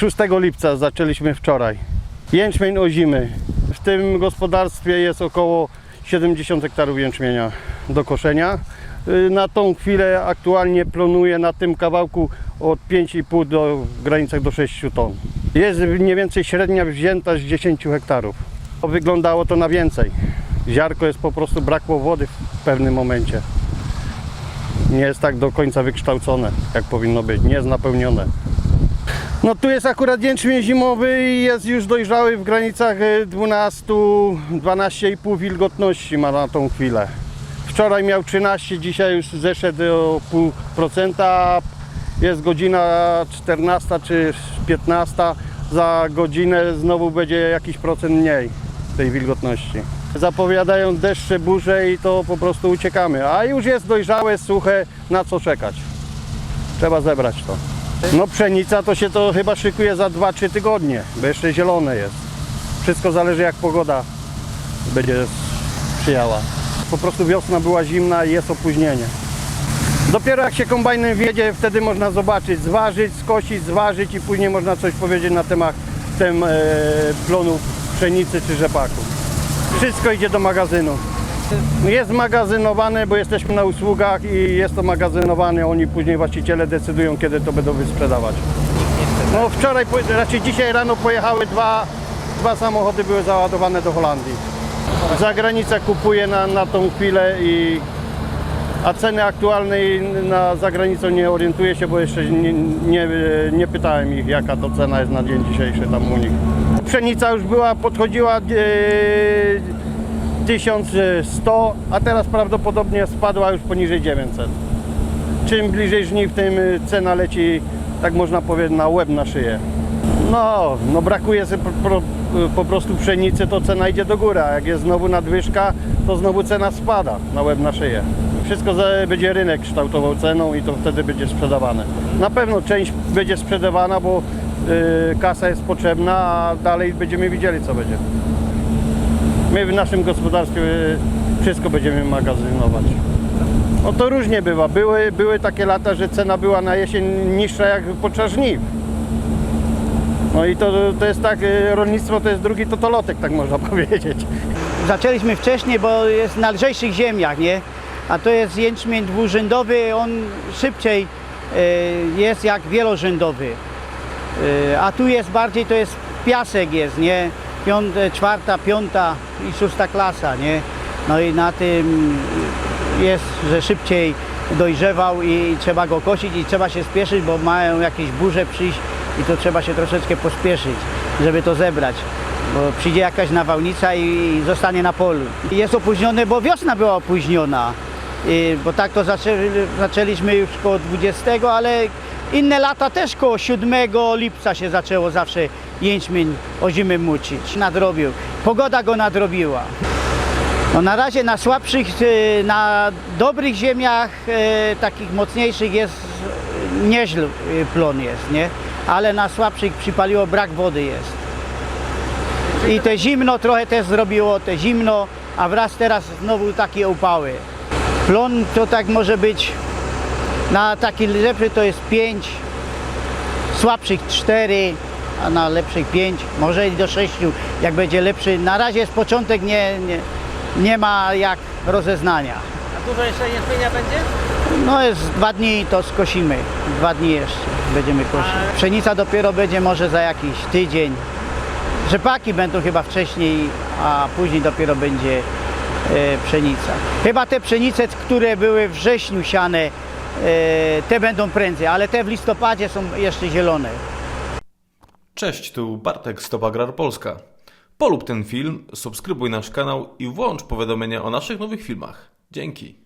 6 lipca zaczęliśmy wczoraj. Jęczmień ozimy. W tym gospodarstwie jest około 70 hektarów jęczmienia do koszenia. Y, Na tą chwilę aktualnie planuję na tym kawałku od 5,5 do granicach do 6 ton. Jest mniej więcej średnia wzięta z 10 hektarów. Wyglądało to na więcej. Ziarko jest po prostu brakło wody w pewnym momencie. Nie jest tak do końca wykształcone, jak powinno być. Nie jest napełnione. No tu jest akurat jęczmień zimowy i jest już dojrzały w granicach e, 12-12,5 wilgotności ma na tą chwilę. Wczoraj miał 13, dzisiaj już zeszedł o pół procenta. Jest godzina 14 czy 15. Za godzinę znowu będzie jakiś procent mniej tej wilgotności. Zapowiadają deszcze, burze i to po prostu uciekamy. A już jest dojrzałe, suche, na co czekać. Trzeba zebrać to. No pszenica to się to chyba szykuje za 2-3 tygodnie, bo jeszcze zielone jest. Wszystko zależy jak pogoda będzie sprzyjała. Po prostu wiosna była zimna i jest opóźnienie. Dopiero jak się kombajnem wiedzie, wtedy można zobaczyć, zważyć, skosić, zważyć i później można coś powiedzieć na temat tem, e, plonu pszenicy czy rzepaku. Wszystko idzie do magazynu. Jest magazynowane, bo jesteśmy na usługach i jest to magazynowane. Oni później właściciele decydują, kiedy to będą wysprzedawać. No wczoraj, raczej dzisiaj rano pojechały dwa, dwa samochody, były załadowane do Holandii. Zagranica kupuje na, na tą chwilę i a ceny aktualnej na zagranicą nie orientuję się, bo jeszcze nie, nie, nie pytałem ich jaka to cena jest na dzień dzisiejszy tam u nich. Pszenica już była, podchodziła e, 1100, a teraz prawdopodobnie spadła już poniżej 900. Czym bliżej żniw, tym y, cena leci, tak można powiedzieć, na łeb na szyję. No, no brakuje sobie po, po, po prostu pszenicy, to cena idzie do góry, a jak jest znowu nadwyżka, to znowu cena spada na łeb na szyję. Wszystko będzie rynek kształtował ceną i to wtedy będzie sprzedawane. Na pewno część będzie sprzedawana, bo y, kasa jest potrzebna, a dalej będziemy widzieli co będzie. My w naszym gospodarstwie y, wszystko będziemy magazynować. No to różnie bywa. Były, były takie lata, że cena była na jesień niższa jak podczas żniw. No i to, to jest tak, y, rolnictwo to jest drugi totolotek, tak można powiedzieć. Zaczęliśmy wcześniej, bo jest na lżejszych ziemiach, nie? A to jest jęczmień dwurzędowy, on szybciej e, jest jak wielorzędowy. A tu jest bardziej, to jest piasek jest, nie? Piąte, czwarta, piąta i szósta klasa, nie? No i na tym jest, że szybciej dojrzewał i trzeba go kosić i trzeba się spieszyć, bo mają jakieś burze przyjść i to trzeba się troszeczkę pospieszyć, żeby to zebrać. Bo przyjdzie jakaś nawałnica i zostanie na polu. Jest opóźnione, bo wiosna była opóźniona. I, bo tak to zaczęli, zaczęliśmy już koło 20, ale inne lata też koło 7 lipca się zaczęło zawsze jęczmień ozimy mucić. Nadrobił. Pogoda go nadrobiła. No na razie na słabszych, e, na dobrych ziemiach, e, takich mocniejszych jest nieźle e, plon jest, nie? Ale na słabszych przypaliło, brak wody jest. I te zimno trochę też zrobiło, te zimno, a wraz teraz znowu takie upały. Plon to tak może być, na taki lepszy to jest 5, słabszych 4, a na lepszych 5, może i do 6, jak będzie lepszy. Na razie jest początek, nie, nie, nie ma jak rozeznania. A dużo jeszcze jęczmienia będzie? No jest dwa dni, to skosimy. Dwa dni jeszcze będziemy kosić. Pszenica dopiero będzie może za jakiś tydzień. Rzepaki będą chyba wcześniej, a później dopiero będzie pszenica. Chyba te pszenice, które były w wrześniu siane, e, te będą prędzej, ale te w listopadzie są jeszcze zielone. Cześć, tu Bartek Stop Agrar Polska. Polub ten film, subskrybuj nasz kanał i włącz powiadomienia o naszych nowych filmach. Dzięki.